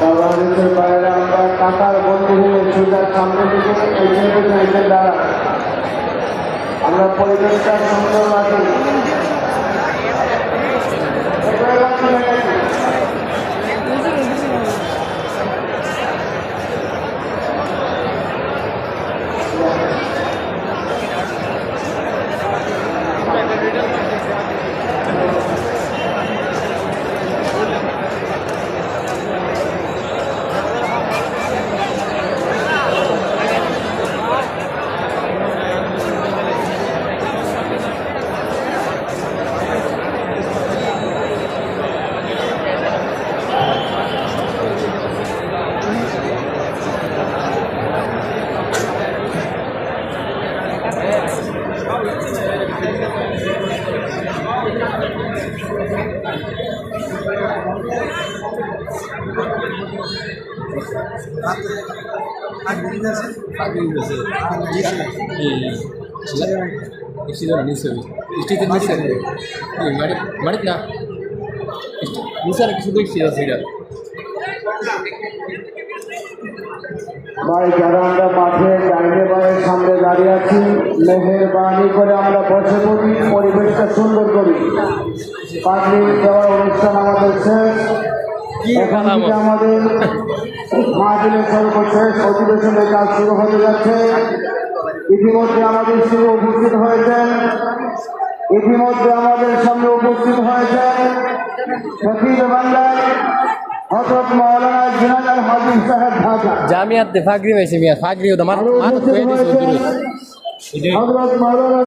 বাংলাদেশের বাইরে আমরা কাতার বন্ধু হয়ে সুবিধার সামনে থেকে আমরা পরিবেশটা সুন্দর ಮಾಡಿದ್ನಾ ಇಷ್ಟು ನಿಲ್ಸಾರ শুধু ಇಷ್ಟಿದೆ ভাই, যারা আমরা মাঠে ডাইনে বাড়ির সামনে দাঁড়িয়ে আছি, মেহেরবানি করে আমরা বসে পড়ি, পরিবেশটা সুন্দর করি। মিনিট দেওয়ার অনুষ্ঠান আমাদের শেষ। এখন থেকে আমাদের মাহফিলের সর্বশেষ অধিবেশনের কাজ শুরু হতে যাচ্ছে। ইতিমধ্যে আমাদের শুরু উপস্থিত হয়েছেন। ইতিমধ্যে আমাদের সামনে উপস্থিত হয়েছেন শহীদ বাংলার জামিয়াতে ফাগরি হয়েছে মিয়া ফাগরি ওটা মাথা মাথা ধুয়ে